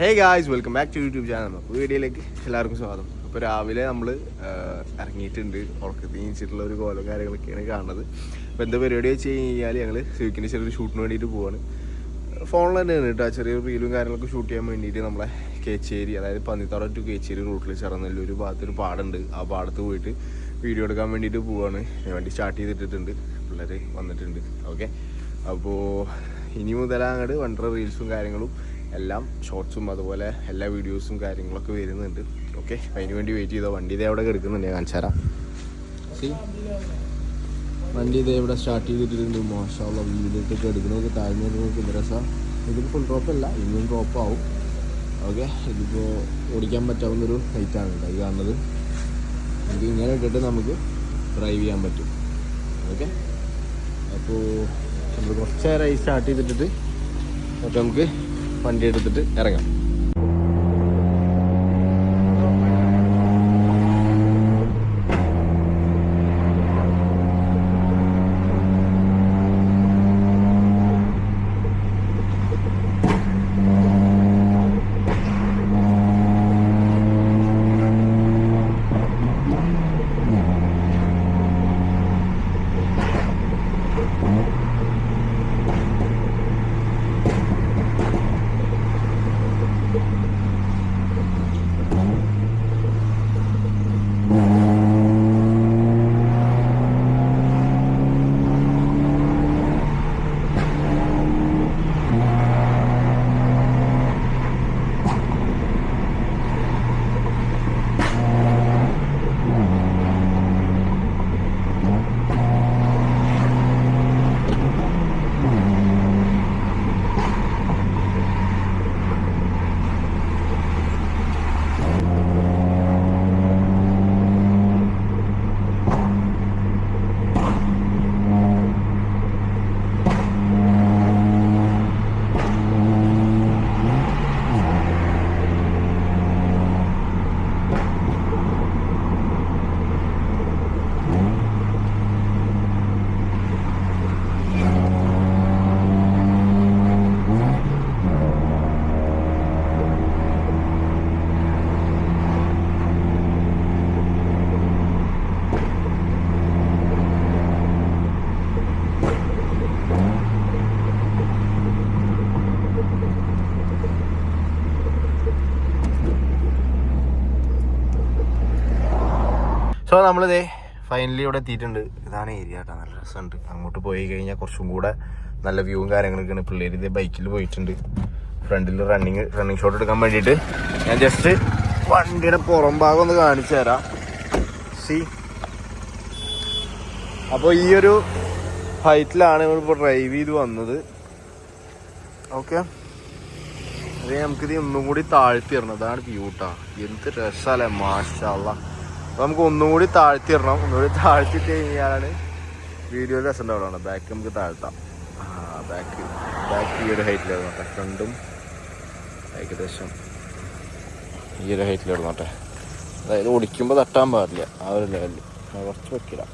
Hey guys welcome back to YouTube channel വീഡിയോയിലേക്ക് എല്ലാവർക്കും സ്വാഗതം. അപ്പോൾ രാവിലെ നമ്മൾ ഇറങ്ങിയിട്ടുണ്ട്. ഉറക്കത്തിൽ നീച്ചിട്ടുള്ള ഒരു കോലം കാര്യങ്ങളൊക്കെയാണ് കാണുന്നത്. അപ്പോൾ എന്താ പരിപാടി വെച്ച് കഴിഞ്ഞാൽ ഞങ്ങൾ സിവിക്കിന്റെ ചെറിയൊരു ഷൂട്ടിന് വേണ്ടിയിട്ട് പോവാണ്. ഫോണിൽ തന്നെയാണ് കേട്ടോ. ചെറിയ റീലും കാര്യങ്ങളൊക്കെ ഷൂട്ട് ചെയ്യാൻ വേണ്ടിയിട്ട് നമ്മളെ കേച്ചേരി അതായത് പന്നിത്തറ ടു കേച്ചേരി റൂട്ടിൽ ഭാഗത്ത് ഭാഗത്തൊരു പാടുണ്ട്. ആ പാടത്ത് പോയിട്ട് വീഡിയോ എടുക്കാൻ വേണ്ടിയിട്ട് പോവാണ്. വണ്ടി സ്റ്റാർട്ട് ചെയ്തിട്ടിട്ടുണ്ട്. പിള്ളേർ വന്നിട്ടുണ്ട്. ഓക്കെ അപ്പോൾ ഇനി മുതൽ അങ്ങോട്ട് വണ്ടറ റീൽസും കാര്യങ്ങളും എല്ലാം ഷോർട്സും അതുപോലെ എല്ലാ വീഡിയോസും കാര്യങ്ങളൊക്കെ വരുന്നുണ്ട്. ഓക്കെ അതിന് വേണ്ടി വെയിറ്റ് ചെയ്തോ? വണ്ടി ഇതേ അവിടെ കിടക്കുന്നുണ്ട് ഞാൻ കാണിച്ചു തരാം. വണ്ടി ഇതേ ഇവിടെ സ്റ്റാർട്ട് ചെയ്തിട്ടുണ്ട് മോശമുള്ള വീടിട്ടൊക്കെ എടുക്കണമൊക്കെ താഴ്ന്നു നോക്കി രസം. ഇതിൽ ഫുൾ ഡ്രോപ്പല്ല ഇനിയും ഡ്രോപ്പ് ആവും. ഓക്കെ ഇതിപ്പോൾ ഓടിക്കാൻ പറ്റാവുന്നൊരു ഹൈറ്റാണ് കേട്ടോ കാണുന്നത്. നമുക്ക് ഇങ്ങനെ ഇട്ടിട്ട് നമുക്ക് ഡ്രൈവ് ചെയ്യാൻ പറ്റും. ഓക്കെ അപ്പോൾ നമ്മൾ കുറച്ച് നേരമായി സ്റ്റാർട്ട് ചെയ്തിട്ടിട്ട് അപ്പോൾ നമുക്ക് വണ്ടി എടുത്തിട്ട് ഇറങ്ങാം. സോ നമ്മളിതേ ഫൈനലി ഇവിടെ എത്തിയിട്ടുണ്ട്. ഇതാണ് ഏരിയ കേട്ടോ. നല്ല രസമുണ്ട്. അങ്ങോട്ട് പോയി കഴിഞ്ഞാൽ കുറച്ചും കൂടെ നല്ല വ്യൂവും കാര്യങ്ങളൊക്കെയാണ്. പിള്ളേർ ഇതേ ബൈക്കിൽ പോയിട്ടുണ്ട്. ഫ്രണ്ടിൽ റണ്ണിങ് റണ്ണിങ് ഷോട്ട് എടുക്കാൻ വേണ്ടിയിട്ട്. ഞാൻ ജസ്റ്റ് വണ്ടിയുടെ പുറം ഭാഗം ഒന്ന് കാണിച്ചു തരാം. സി അപ്പോൾ ഈ ഒരു ഹൈറ്റിലാണ് നമ്മളിപ്പോൾ ഡ്രൈവ് ചെയ്ത് വന്നത്. ഓക്കെ അതെ നമുക്കിത് ഒന്നും കൂടി താഴ്ത്തി അതാണ് ബ്യൂട്ടാ എന്ത് രസമല്ലേ. മാഷല്ല അപ്പൊ നമുക്ക് ഒന്നുകൂടി താഴ്ത്തി ഇടണം ഒന്നുകൂടി താഴ്ത്തിട്ട് കഴിഞ്ഞാലാണ് വീഡിയോ രസം ഉണ്ടാവുകയാണ് ബാക്ക് നമുക്ക് താഴ്ത്താം. ബാക്ക് ബാക്ക് ഈ ഒരു ഹൈറ്റിൽ ഇടണോട്ടെ ഫ്രണ്ടും ഏകദേശം ഈ ഒരു ഹൈറ്റിൽ ഇടണോട്ടെ അതായത് ഓടിക്കുമ്പോൾ തട്ടാൻ പാടില്ല. ആ ഒരു ലെവലിൽ കുറച്ച് വെക്കില്ല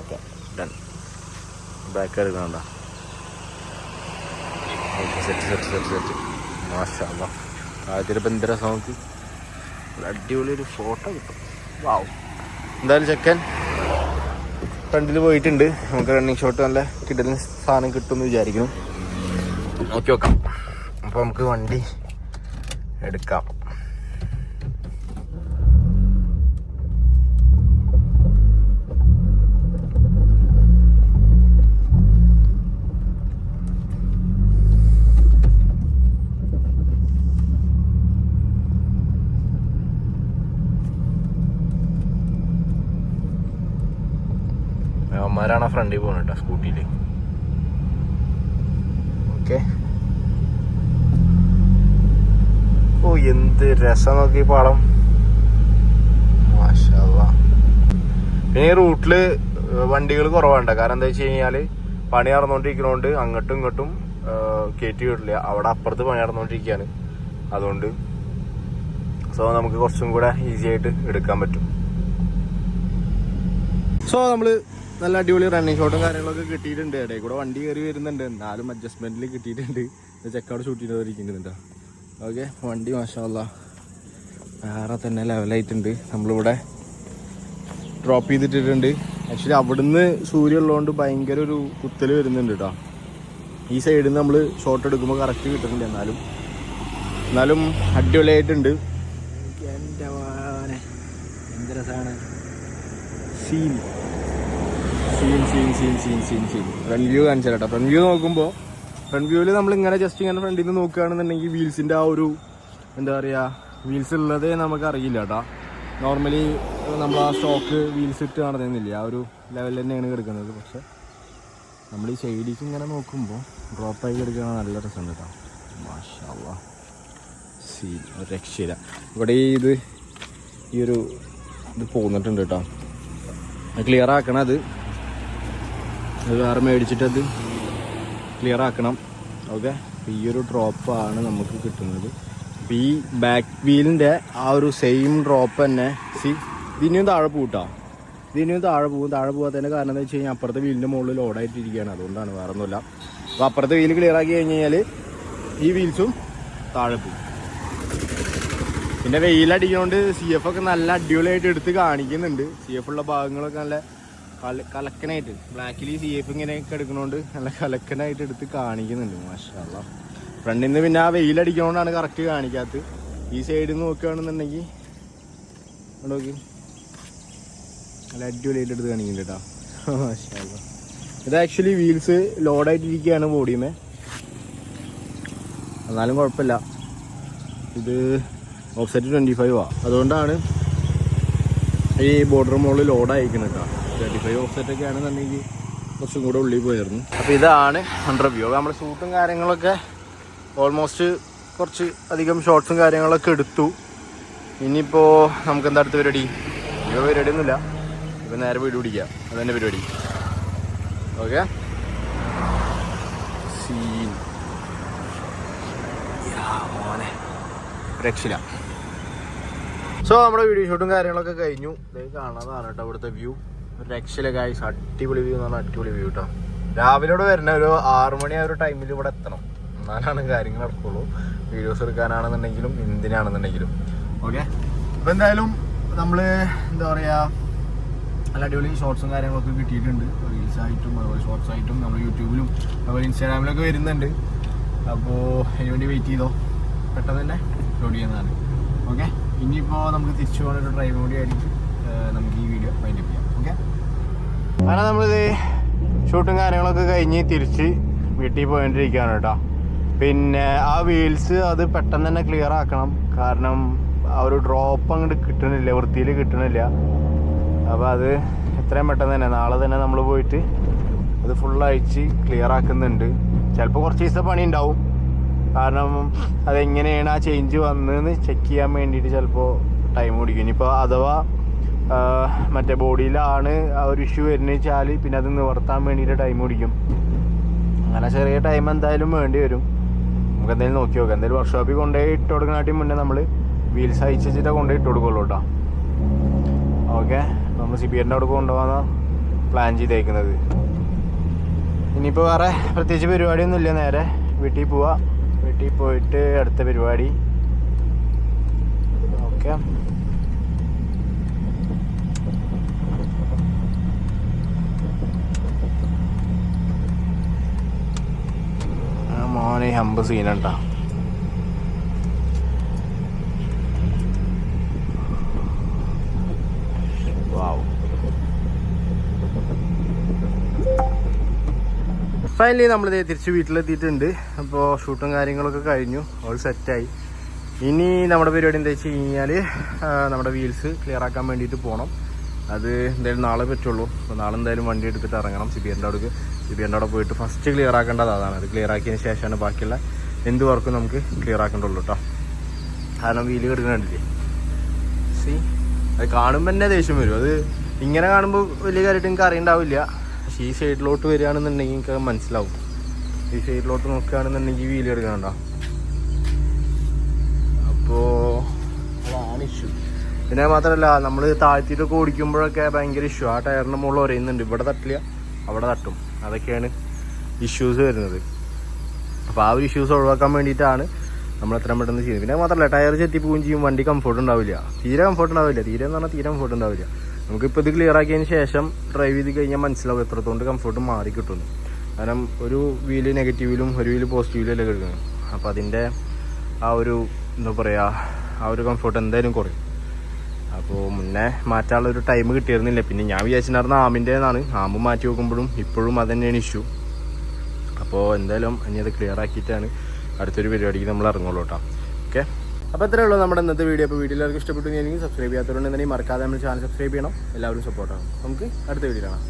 ഓക്കെ ഡൺ ബാക്ക് എടുക്കണ്ട സെറ്റ് സെറ്റ് സെറ്റ് സെറ്റ് മാഷാ ആദ്യത്തെ ഇപ്പം എന്ത് രസം അടിപൊളി ഒരു ഫോട്ടോ കിട്ടും. വാവ് എന്തായാലും ചെക്കൻ ഫ്രണ്ടിൽ പോയിട്ടുണ്ട്. നമുക്ക് റണ്ണിങ് ഷോട്ട് നല്ല കിട്ടുന്ന സാധനം കിട്ടുമെന്ന് വിചാരിക്കുന്നു. നോക്കി നോക്കാം. അപ്പോൾ നമുക്ക് വണ്ടി എടുക്കാം. അവന്മാരാണ് ഫ്രണ്ടിൽ പോകുന്നത് കേട്ടോ സ്കൂട്ടിയിൽ ഓക്കെ. ഓ എന്ത് രസം നോക്കി പാളം. പിന്നെ ഈ റൂട്ടിൽ വണ്ടികൾ കുറവാണ് കാരണം എന്താ വെച്ച് കഴിഞ്ഞാൽ പണി നടന്നുകൊണ്ടിരിക്കുന്നതുകൊണ്ട് അങ്ങോട്ടും ഇങ്ങോട്ടും കയറ്റി വിടില്ല അവിടെ അപ്പുറത്ത് പണി നടന്നുകൊണ്ടിരിക്കുകയാണ് അതുകൊണ്ട് സോ നമുക്ക് കുറച്ചും കൂടെ ഈസി ആയിട്ട് എടുക്കാൻ പറ്റും. സോ നമ്മൾ നല്ല അടിപൊളി റണ്ണിങ് ഷോട്ടും കാര്യങ്ങളൊക്കെ കിട്ടിയിട്ടുണ്ട്. ഇടയിൽ കൂടെ വണ്ടി കയറി വരുന്നുണ്ട്. എന്നാലും അഡ്ജസ്റ്റ്മെന്റിൽ കിട്ടിയിട്ടുണ്ട്. ചെക്കൗട്ട് ഷൂട്ട് ചെയ്തിരിക്കുന്നുണ്ട് ഓക്കെ വണ്ടി മാഷാല്ല വേറെ തന്നെ ലെവലായിട്ടുണ്ട് നമ്മളിവിടെ ഡ്രോപ്പ് ചെയ്തിട്ടിട്ടുണ്ട്. ആക്ച്വലി അവിടുന്ന് സൂര്യ ഉള്ളതുകൊണ്ട് ഭയങ്കര ഒരു കുത്തൽ വരുന്നുണ്ട് കേട്ടോ ഈ സൈഡിൽ നിന്ന് നമ്മൾ ഷോട്ട് എടുക്കുമ്പോൾ കറക്റ്റ് കിട്ടുന്നുണ്ട് എന്നാലും. എന്നാലും അടിപൊളിയായിട്ടുണ്ട്. എന്റെ മോനെ. എന്ത് രസമാണ് scene scene scene scene scene scene scene front view കാണിച്ചു കേട്ടോ ഫ്രണ്ട് വ്യൂ നോക്കുമ്പോൾ ഫ്രണ്ട് വ്യൂവിൽ നമ്മൾ ഇങ്ങനെ ജസ്റ്റ് ഇങ്ങനെ ഫ്രണ്ടിൽ നിന്ന് നോക്കുകയാണെന്നുണ്ടെങ്കിൽ വീൽസിന്റെ ആ ഒരു എന്താ പറയുക വീൽസ് ഉള്ളതേ നമുക്ക് അറിയില്ല കേട്ടോ നോർമലി നമ്മൾ ആ സ്റ്റോക്ക് വീൽസ് ഇട്ട് നടന്നില്ല ആ ഒരു ലെവലിൽ തന്നെയാണ് കിടക്കുന്നത്. പക്ഷെ നമ്മൾ ഈ സൈഡിലേക്ക് ഇങ്ങനെ നോക്കുമ്പോൾ ഡ്രോപ്പായി കിടക്കുന്ന നല്ല രസമുണ്ട് കേട്ടോ മാഷാ സീ ഒരു രക്ഷയില്ല. ഇവിടെ ഇത് ഈ ഒരു ഇത് പോന്നിട്ടുണ്ട് കേട്ടോ ക്ലിയർ ആക്കണം അത് അത് വേറെ മേടിച്ചിട്ടത് ക്ലിയർ ആക്കണം. ഓക്കെ ഈ ഒരു ഡ്രോപ്പാണ് നമുക്ക് കിട്ടുന്നത്. അപ്പോൾ ഈ ബാക്ക് വീലിന്റെ ആ ഒരു സെയിം ഡ്രോപ്പ് തന്നെ. സി ഇതിനും താഴെ പൂട്ടാം ഇതിനും താഴെ പോകും. താഴെ പോകാത്തതിന്റെ കാരണം എന്താ വെച്ച് കഴിഞ്ഞാൽ അപ്പുറത്തെ വീലിന്റെ മുകളിൽ ലോഡായിട്ടിരിക്കുകയാണ് അതുകൊണ്ടാണ് വേറെ ഒന്നുമില്ല അപ്പോൾ അപ്പുറത്തെ വീൽ ക്ലിയർ ആക്കി കഴിഞ്ഞ് കഴിഞ്ഞാൽ ഈ വീൽസും താഴെ പോകും. പിന്നെ വെയിലടിക്കുന്നതുകൊണ്ട് സി എഫ് ഒക്കെ നല്ല അടിപൊളിയായിട്ട് എടുത്ത് കാണിക്കുന്നുണ്ട്. സി എഫ് ഉള്ള ഭാഗങ്ങളൊക്കെ നല്ല കലക്കനായിട്ട് ബ്ലാക്കിൽ സി എഫ് ഇങ്ങനെയൊക്കെ എടുക്കണോണ്ട് നല്ല കലക്കനായിട്ട് എടുത്ത് കാണിക്കുന്നുണ്ട് മാഷാ ഫ്രണ്ടിൽ നിന്ന് പിന്നെ ആ വെയിലടിക്കണോണ്ടാണ് കറക്റ്റ് കാണിക്കാത്തത്. ഈ സൈഡിൽ നിന്ന് നോക്കുകയാണെന്നുണ്ടെങ്കിൽ നോക്കി. നല്ല അടിപൊളിയായിട്ട് എടുത്ത് കാണിക്കുന്നുണ്ട് കേട്ടോ ഇത് ആക്ച്വലി വീൽസ് ലോഡായിട്ടിരിക്കുകയാണ് ബോഡിയുമേ എന്നാലും കുഴപ്പമില്ല. ഇത് ഓഫ്സെറ്റ് ട്വന്റി ഫൈവ് ആ. അതുകൊണ്ടാണ് ഈ ബോർഡർ മോൾ ലോഡ് കേട്ടോ ട്വന്റി ഫൈവ് ഓഫ്സെറ്റ് ഒക്കെ ആണെന്നുണ്ടെങ്കിൽ കുറച്ചും കൂടെ ഉള്ളിൽ പോയിരുന്നു അപ്പോൾ ഇതാണ് അണ്ടർ വ്യൂ നമ്മുടെ ഷൂട്ടും കാര്യങ്ങളൊക്കെ ഓൾമോസ്റ്റ് കുറച്ച് അധികം ഷോർട്സും കാര്യങ്ങളൊക്കെ എടുത്തു. ഇനിയിപ്പോൾ നമുക്ക് എന്താ അടുത്ത പരിപാടി? ഇവ പരിപാടി ഒന്നുമില്ല ഇപ്പം നേരെ വീട് പിടിക്കാം. അത് തന്നെ പരിപാടി ഓക്കെ സീൻ മോനെ. രക്ഷില്ല സോ നമ്മുടെ വീഡിയോ ഷൂട്ടും കാര്യങ്ങളൊക്കെ കഴിഞ്ഞു. ഇത് കാണാതാണ് കേട്ടോ ഇവിടുത്തെ വ്യൂ രക്ഷയില ഗായ്സ് അടിപൊളി വ്യൂ എന്ന് പറഞ്ഞാൽ അടിപൊളി വ്യൂ കേട്ടോ രാവിലെ ഇവിടെ വരുന്ന ഒരു ആറു മണി ആ ഒരു ടൈമിൽ ഇവിടെ എത്തണം. എന്നാലാണ് കാര്യങ്ങൾ നടക്കുള്ളൂ. വീഡിയോസ് എടുക്കാനാണെന്നുണ്ടെങ്കിലും എന്തിനാണെന്നുണ്ടെങ്കിലും. ഓക്കെ അപ്പോൾ എന്തായാലും നമ്മൾ എന്താ പറയുക നല്ല അടിപൊളി ഷോർട്സും കാര്യങ്ങളൊക്കെ കിട്ടിയിട്ടുണ്ട്. റീൽസ് ആയിട്ടും അതുപോലെ ഷോർട്സ് ആയിട്ടും നമ്മൾ യൂട്യൂബിലും അതുപോലെ ഇൻസ്റ്റാഗ്രാമിലൊക്കെ വരുന്നുണ്ട്. അപ്പോൾ അതിന് വേണ്ടി വെയിറ്റ് ചെയ്തോ? പെട്ടെന്ന് തന്നെ അപ്ലോഡ് ചെയ്യുന്നതാണ്. ഓക്കെ ഇനിയിപ്പോൾ നമുക്ക് തിരിച്ചു പോകുന്ന ഒരു ഡ്രൈവ് കൂടി ആയിരിക്കും നമുക്ക് ഈ വീഡിയോ വൈൻഡപ്പ് ചെയ്യാം. ഓക്കെ. അങ്ങനെ നമ്മളിത് ഷൂട്ടും കാര്യങ്ങളൊക്കെ കഴിഞ്ഞ് തിരിച്ച് വീട്ടിൽ പോയിട്ടിരിക്കുകയാണ് കേട്ടോ. പിന്നെ ആ വീൽസ് അത് പെട്ടെന്ന് തന്നെ ക്ലിയർ ആക്കണം. കാരണം ആ ഒരു ഡ്രോപ്പ് അങ്ങോട്ട് കിട്ടണില്ല വൃത്തിയിൽ കിട്ടണില്ല. അപ്പോൾ അത് എത്രയും പെട്ടെന്ന് തന്നെ നാളെ തന്നെ നമ്മൾ പോയിട്ട് അത് ഫുൾ അഴിച്ച് ക്ലിയർ ആക്കുന്നുണ്ട്. ചിലപ്പോൾ കുറച്ച് ദിവസത്തെ പണി ഉണ്ടാവും. കാരണം അതെങ്ങനെയാണ് ആ ചേഞ്ച് വന്നതെന്ന് ചെക്ക് ചെയ്യാൻ വേണ്ടിയിട്ട് ചിലപ്പോൾ ടൈം പിടിക്കും. ഇനിയിപ്പോൾ അഥവാ മറ്റേ ബോഡിയിലാണ് ആ ഒരു ഇഷ്യൂ വരുന്നത് വെച്ചാൽ പിന്നെ അത് നിവർത്താൻ വേണ്ടിയിട്ട് ടൈം പിടിക്കും. അങ്ങനെ ചെറിയ ടൈം എന്തായാലും വേണ്ടി വരും. നമുക്ക് എന്തായാലും നോക്കി നോക്കാം. എന്തായാലും വർക്ക്ഷോപ്പിൽ കൊണ്ടുപോയി ഇട്ട് കൊടുക്കണാട്ടി മുന്നേ നമ്മൾ വീൽസ് അയച്ച് വെച്ചിട്ട് കൊണ്ടുപോയി ഇട്ട് കൊടുക്കുള്ളൂ കേട്ടോ. ഓക്കെ നമ്മൾ സി ബി എന്റെ അവിടെ കൊണ്ടുപോകാൻ പ്ലാൻ ചെയ്തേക്കുന്നത്. ഇനിയിപ്പോൾ വേറെ പ്രത്യേകിച്ച് പരിപാടിയൊന്നും ഇല്ല നേരെ. വീട്ടിൽ പോവാം. വീട്ടിൽ പോയിട്ട് അടുത്ത പരിപാടി. ഓക്കെ മോനെ ഹമ്പ് സീനണ്ട ഫൈനലി നമ്മൾ തിരിച്ച് വീട്ടിലെത്തിയിട്ടുണ്ട്. അപ്പോൾ ഷൂട്ടും കാര്യങ്ങളൊക്കെ കഴിഞ്ഞു. ഓൾ സെറ്റായി ഇനി നമ്മുടെ പരിപാടി എന്താ വെച്ച് കഴിഞ്ഞാൽ നമ്മുടെ വീൽസ് ക്ലിയർ ആക്കാൻ വേണ്ടിയിട്ട് പോകണം അത് എന്തായാലും നാളെ പറ്റുള്ളൂ. അപ്പോൾ നാളെ എന്തായാലും വണ്ടി എടുത്തിട്ട് ഇറങ്ങണം സിബിയറിന്റെ അവിടേക്ക്. സിബിയറിന്റെ അവിടെ പോയിട്ട് ഫസ്റ്റ് ക്ലിയർ ആക്കേണ്ടത് അതാണ്. അത് ക്ലിയർ ആക്കിയതിന് ശേഷമാണ് ബാക്കിയുള്ള എന്ത് വർക്കും നമുക്ക് ക്ലിയർ ആക്കേണ്ടുള്ളൂ കേട്ടോ കാരണം വീൽ കിടക്കുന്നുണ്ടില്ലേ സി അത് കാണുമ്പോൾ തന്നെ ദേഷ്യം വരും. അത് ഇങ്ങനെ കാണുമ്പോൾ വലിയ കാര്യമായിട്ട് നിങ്ങൾക്ക് അറിയണ്ടാവില്ല. പക്ഷേ ഈ സൈഡിലോട്ട് വരികയാണെന്നുണ്ടെങ്കിൽ നിങ്ങൾക്ക് മനസ്സിലാവും. ഈ സൈഡിലോട്ട് നോക്കുകയാണെന്നുണ്ടെങ്കിൽ വീൽ എടുക്കണുണ്ടോ അപ്പോൾ അതാണ് ഇഷ്യൂ പിന്നെ മാത്രമല്ല നമ്മൾ താഴ്ത്തിയിട്ടൊക്കെ ഓടിക്കുമ്പോഴൊക്കെ ഭയങ്കര ഇഷ്യൂ ആ. ടയറിന്റെ മുകളിൽ ഒരയുന്നുണ്ട്. ഇവിടെ തട്ടില്ല അവിടെ തട്ടും. അതൊക്കെയാണ് ഇഷ്യൂസ് വരുന്നത്. അപ്പോൾ ആ ഒരു ഇഷ്യൂസ് ഒഴിവാക്കാൻ വേണ്ടിയിട്ടാണ് നമ്മൾ എത്രയും പെട്ടെന്ന് ചെയ്യുന്നത്. പിന്നെ മാത്രമല്ല ടയർ ചെത്തി പോവുകയും ചെയ്യും വണ്ടി കംഫർട്ട് ഉണ്ടാവില്ല. തീരെ കംഫർട്ട് ഉണ്ടാവില്ല. തീരെ എന്ന് പറഞ്ഞാൽ തീരെ കംഫർട്ട് ഉണ്ടാവില്ല. നമുക്കിപ്പോൾ ഇത് ക്ലിയർ ആക്കിയതിന് ശേഷം ഡ്രൈവ് ചെയ്ത് കഴിഞ്ഞാൽ മനസ്സിലാവും എത്രത്തോണ്ട് കംഫർട്ട് മാറി കിട്ടുന്നു കാരണം ഒരു വീൽ നെഗറ്റീവിലും ഒരു വീൽ പോസിറ്റീവിലും അല്ലേ അപ്പോൾ അതിന്റെ ആ ഒരു എന്താ പറയുക ആ ഒരു കംഫർട്ട് എന്തായാലും കുറയും. അപ്പോൾ മുന്നേ മാറ്റാനുള്ള ഒരു ടൈം കിട്ടിയിരുന്നില്ല. പിന്നെ ഞാൻ വിചാരിച്ചിട്ടുണ്ടായിരുന്ന ആമിന്റെതാണ്. ആമ്പ് മാറ്റി വെക്കുമ്പോഴും ഇപ്പോഴും അത് തന്നെയാണ് ഇഷ്യൂ അപ്പോൾ എന്തായാലും ഇനി അത് ക്ലിയർ ആക്കിയിട്ടാണ് അടുത്തൊരു പരിപാടിക്ക് നമ്മൾ ഇറങ്ങുള്ളൂ കേട്ടോ. ഓക്കെ അപ്പോൾ ഇത്രയേ ഉള്ളൂ നമ്മുടെ ഇന്നത്തെ വീഡിയോ അപ്പോൾ വീഡിയോ എല്ലാവർക്കും ഇഷ്ടപ്പെട്ടു എങ്കിൽ സബ്സ്ക്രൈബ് ചെയ്യാത്തതുകൊണ്ട് തന്നെ മറക്കാതെ നമ്മൾ ചാനൽ സബ്സ്ക്രൈബ് ചെയ്യണം. എല്ലാവരും സപ്പോർട്ടാണ് നമുക്ക് അടുത്ത വീഡിയോ കാണാം.